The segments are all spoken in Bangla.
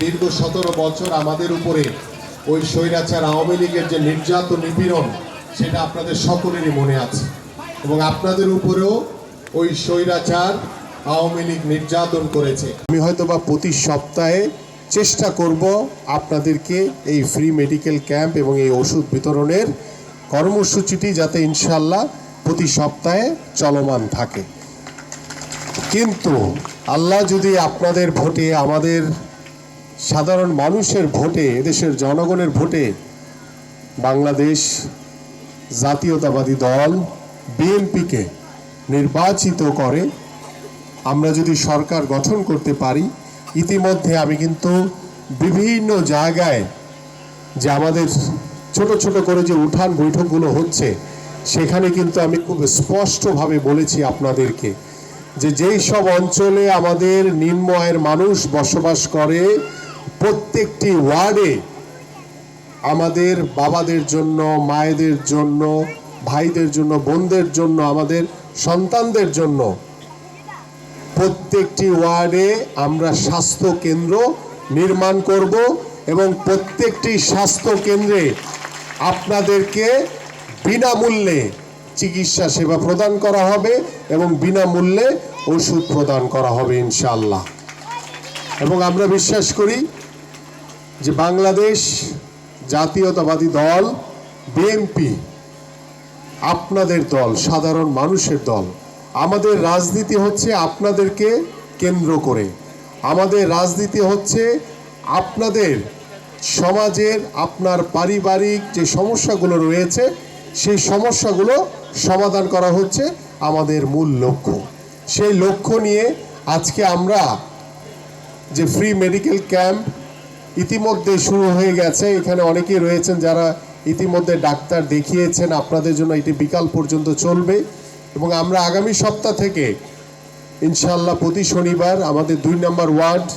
দীর্ঘ সতেরো বছর আমাদের উপরে ওই স্বৈরাচার আওয়ামী লীগের যে নির্যাতন নিপীড়ন, সেটা আপনাদের সকলেরই মনে আছে। এবং আপনাদের উপরেও ওই স্বৈরাচার আওয়ামী লীগ নির্যাতন করেছে। আমি হয়তো বা প্রতি সপ্তাহে চেষ্টা করব আপনাদেরকে এই ফ্রি মেডিকেল ক্যাম্প এবং এই ওষুধ বিতরণের কর্মসূচিটি যাতে ইনশাল্লাহ প্রতি সপ্তাহে চলমান থাকে। কিন্তু আল্লাহ যদি আপনাদের ভোটে আমাদের সাধারণ মানুষের ভোটে, এদেশের জনগণের ভোটে বাংলাদেশ জাতীয়তাবাদী দল বিএনপিকে নির্বাচিত করে। আমরা যদি সরকার গঠন করতে পারি, ইতিমধ্যে আমি কিন্তু বিভিন্ন জায়গায় যে আমাদের ছোট ছোট করে যে উঠান বৈঠকগুলো হচ্ছে, সেখানে কিন্তু আমি খুব স্পষ্টভাবে বলেছি আপনাদেরকে যে যেই সব অঞ্চলে আমাদের নিম্ন আয়ের মানুষ বসবাস করে প্রত্যেকটি ওয়ার্ডে আমাদের বাবাদের জন্য, মায়েদের জন্য, ভাইদের জন্য, বোনদের জন্য, আমাদের সন্তানদের জন্য প্রত্যেকটি ওয়ার্ডে আমরা স্বাস্থ্য কেন্দ্র নির্মাণ করব এবং প্রত্যেকটি স্বাস্থ্য কেন্দ্রে আপনাদেরকে বিনামূল্যে চিকিৎসা সেবা প্রদান করা হবে এবং বিনামূল্যে ওষুধ প্রদান করা হবে ইনশাআল্লাহ। এবং আমরা বিশ্বাস করি যে বাংলাদেশ জাতীয়তাবাদী দল বিএনপি আপনাদের দল, সাধারণ মানুষের দল। আমাদের রাজনীতি হচ্ছে আপনাদেরকে কেন্দ্র করে। আমাদের রাজনীতি হচ্ছে আপনাদের সমাজের, আপনার পারিবারিক যে সমস্যাগুলো রয়েছে, সেই সমস্যাগুলো সমাধান করা হচ্ছে আমাদের মূল লক্ষ্য। সেই লক্ষ্য নিয়ে আজকে আমরা যে ফ্রি মেডিকেল ক্যাম্প ইতিমধ্যে শুরু হয়ে গেছে। এখানে অনেকেই রয়েছেন যারা ইতিমধ্যে ডাক্তার দেখিয়েছেন। আপনাদের জন্য এটি বিকাল পর্যন্ত চলবে এবং আমরা আগামী সপ্তাহ থেকে ইনশাল্লাহ প্রতি শনিবার আমাদের দুই নম্বর ওয়ার্ড,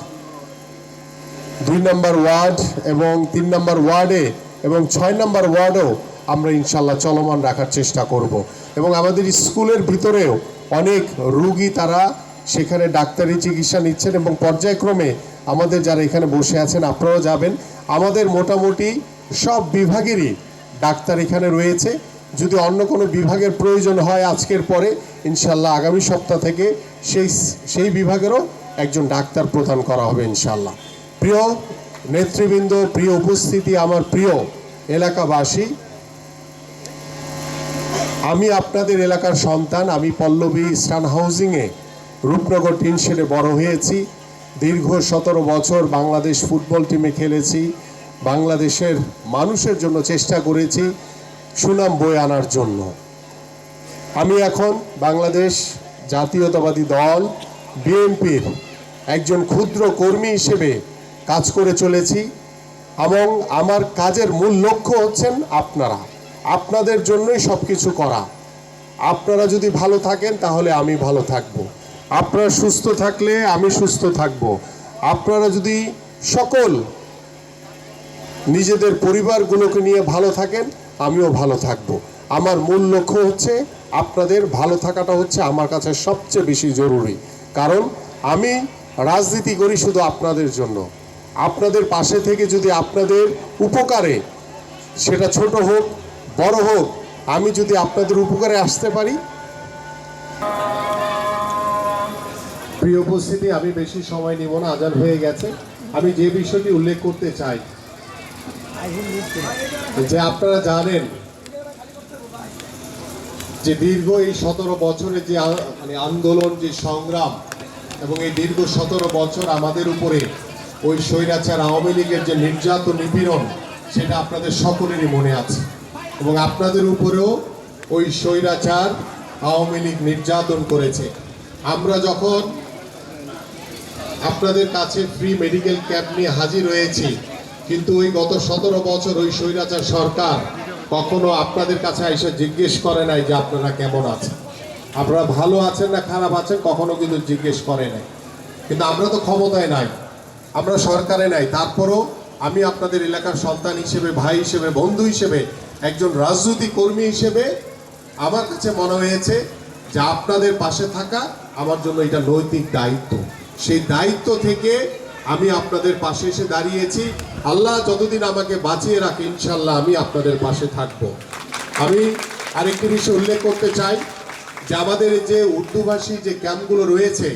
দুই নম্বর ওয়ার্ড এবং তিন নম্বর ওয়ার্ডে এবং ছয় নম্বর ওয়ার্ডেও আমরা ইনশাল্লাহ চলমান রাখার চেষ্টা করব। এবং আমাদের স্কুলের ভিতরেও অনেক রুগী তারা সেখানে ডাক্তারি চিকিৎসা নিচ্ছেন এবং পর্যায়ক্রমে আমাদের যারা এখানে বসে আছেন আপনারাও যাবেন। আমাদের মোটামুটি সব বিভাগেরই ডাক্তার এখানে রয়েছে। যদি অন্য কোনো বিভাগের প্রয়োজন হয় আজকের পরে ইনশাল্লাহ আগামী সপ্তাহ থেকে সেই সেই বিভাগেরও একজন ডাক্তার প্রদান করা হবে ইনশাল্লাহ প্রিয় নেতৃবৃন্দ, প্রিয় উপস্থিতি, আমার প্রিয় এলাকাবাসী, আমি আপনাদের এলাকার সন্তান, আমি পল্লবী স্টান হাউজিংয়ে রূপনগর টিন শেডে বড় হয়েছি। দীর্ঘ সতেরো বছর বাংলাদেশ ফুটবল টিমে খেলেছি। বাংলাদেশের মানুষের জন্য চেষ্টা করেছি সুনাম বয়ে আনার জন্য। আমি এখন বাংলাদেশ জাতীয়তাবাদী দল, বিএনপির একজন ক্ষুদ্র কর্মী হিসেবে কাজ করে চলেছি এবং আমার কাজের মূল লক্ষ্য হচ্ছেন আপনারা। আপনাদের জন্যই সব কিছু করা। আপনারা যদি ভালো থাকেন তাহলে আমি ভালো থাকব। আপনারা সুস্থ থাকলে আমি সুস্থ থাকব। আপনারা যদি সকল নিজেদের পরিবারগুলোকে নিয়ে ভালো থাকেন, আমিও ভালো থাকব। আমার মূল লক্ষ্য হচ্ছে আপনাদের ভালো থাকাটা হচ্ছে আমার কাছে সবচেয়ে বেশি জরুরি। কারণ আমি রাজনীতি করি শুধু আপনাদের জন্য। আপনাদের পাশে থেকে যদি আপনাদের উপকারে সেটা ছোট হোক, বড় হোক, আমি যদি আপনাদের উপকারে আসতে পারি প্রিয় উপস্থিতি, আমি বেশি সময় নিব না, আজান হয়ে গেছে। আমি যে বিষয়টি উল্লেখ করতে চাই, যে আপনারা জানেন যে দীর্ঘ এই সতেরো বছরের যে মানে আন্দোলন, যে সংগ্রাম, এবং এই দীর্ঘ সতেরো বছর আমাদের উপরে ওই স্বৈরাচার, আওয়ামী লীগের যে নির্যাতন, নিপীড়ন, সেটা আপনাদের সকলেরই মনে আছে। এবং আপনাদের উপরেও ওই স্বৈরাচার, আওয়ামী লীগ নির্যাতন করেছে। আমরা যখন আপনাদের কাছে ফ্রি মেডিকেল ক্যাম্প নিয়ে হাজির হয়েছি। কিন্তু ওই গত সতেরো বছর ওই স্বৈরাচার সরকার কখনো আপনাদের কাছে এসে জিজ্ঞেস করে নাই যে আপনারা কেমন আছেন। আপনারা ভালো আছেন না খারাপ আছেন কখনো কিন্তু জিজ্ঞেস করে নাই। কিন্তু আমরা তো ক্ষমতায় নাই, আমরা সরকারে নাই। তারপরও আমি আপনাদের এলাকার সন্তান হিসেবে, ভাই হিসেবে, বন্ধু হিসেবে, একজন রাজনৈতিক কর্মী হিসেবে আমার কাছে মনে হয়েছে যে আপনাদের পাশে থাকা আমার জন্য এটা নৈতিক দায়িত্ব। সেই দায়িত্ব থেকে আমি আপনাদের পাশে এসে দাঁড়িয়েছি। আল্লাহ যতদিন আমাকে বাঁচিয়ে রাখে ইনশাল্লাহ আমি আপনাদের পাশে থাকব। আমি আরেকটি বিষয় উল্লেখ করতে চাই, যে আমাদের যে উর্দুভাষী যে ক্যাম্পগুলো রয়েছে,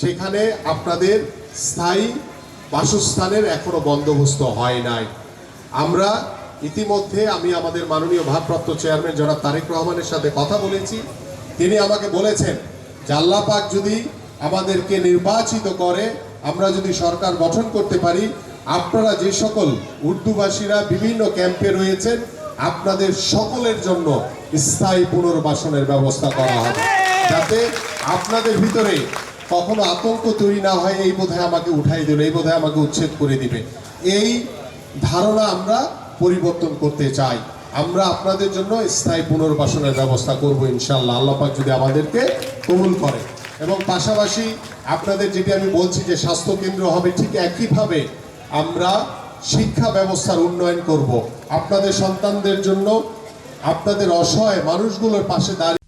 সেখানে আপনাদের স্থায়ী বাসস্থানের এখনও বন্দোবস্ত হয় নাই। আমরা ইতিমধ্যে, আমি আমাদের মাননীয় ভারপ্রাপ্ত চেয়ারম্যান জনাব তারেক রহমানের সাথে কথা বলেছি। তিনি আমাকে বলেছেন যে পাক যদি আমাদেরকে নির্বাচিত করে আমরা যদি সরকার গঠন করতে পারি, আপনারা যে সকল উর্দুভাষীরা বিভিন্ন ক্যাম্পে রয়েছেন, আপনাদের সকলের জন্য স্থায়ী পুনর্বাসনের ব্যবস্থা করা হবে। যাতে আপনাদের ভিতরে কখনো আতঙ্ক তৈরি না হয়, এই বোধহয় আমাকে উঠাই দিল, এই বোধহয় আমাকে উচ্ছেদ করে দিবে। এই ধারণা আমরা পরিবর্তন করতে চাই। আমরা আপনাদের জন্য স্থায়ী পুনর্বাসনের ব্যবস্থা করব ইনশাল্লাহ আল্লাহ পাক যদি আমাদেরকে কবুল করে। এবং পাশাপাশি আপনাদের যেটি আমি বলছি যে স্বাস্থ্য কেন্দ্র হবে, ঠিক একইভাবে আমরা শিক্ষা ব্যবস্থার উন্নয়ন করব। আপনাদের সন্তানদের জন্য, আপনাদের অসহায় মানুষগুলোর পাশে দাঁড়িয়ে